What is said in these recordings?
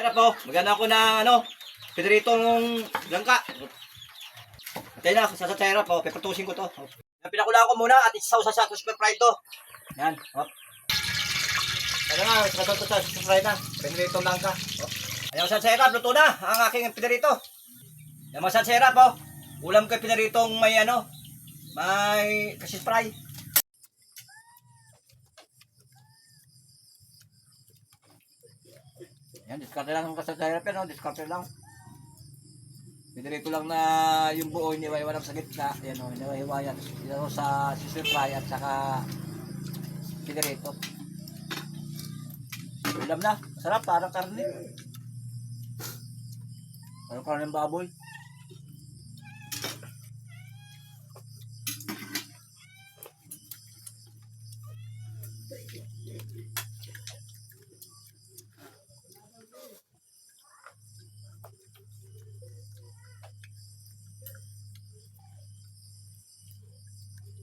Sarap po. Maganda ako ng ano, pideritong langka. Atay na, sa sarap po. Pipatusin ko to. Yan, Pinakula ko muna at isaw sa super fry to. Yan. Hop. Kaya nga, sa to sa super fry na. Pideritong langka. Hop. Ayan, sa sarap. Luto na ang aking piderito. Yan, mga sa sarap po. Ulam ko yung pideritong may ano, may kasi fry. Yan, diskarte lang ang kasasayarap yan, no? diskarte lang. Pinirito lang na yung buo iniwa-iwan sa gitna. Yan o, iniwa-iwayan. Yan sa sisir fry at saka pinirito. Ulam na. Sarap, parang karne. Parang karne ng baboy.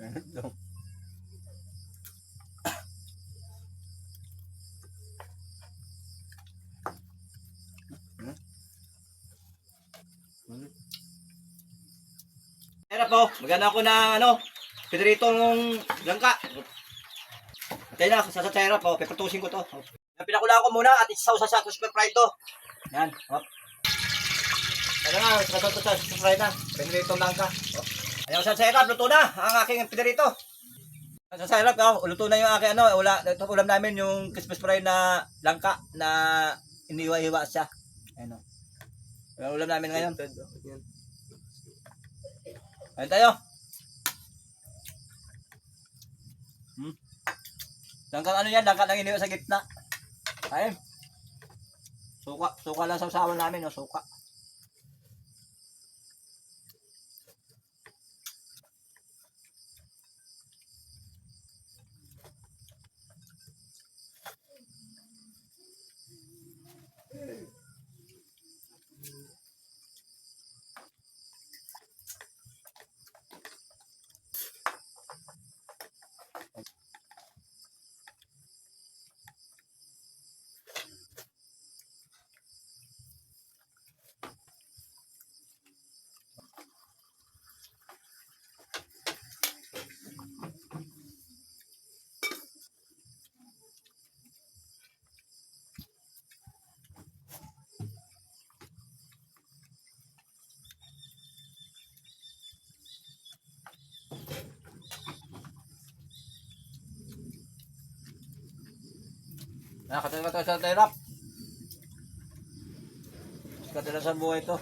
Daw. Era po, maganda ako ng ano, pideritong langka. Atay na, sa sarap po, pipatusin ko to. Yan, pinakula ko muna at isaw sa sa super fry to. Yan, hop. Kaya nga, sa to sa super fry na. Pideritong langka. Hop. Ayan, sa sarap, luto na ang aking piderito. Sa sarap, oh, luto na yung aking ano, ula, ito ulam namin yung Christmas fry na langka na iniwa-iwa siya. Ayan o. Yung ulam namin ngayon. Ayun tayo. Hmm. Langka ano yan? Langka lang iniwa sa gitna. Ayun. Suka. Suka lang sa usawan namin. No? Suka. Nakatira ka sa terap. Katira sa buhay to.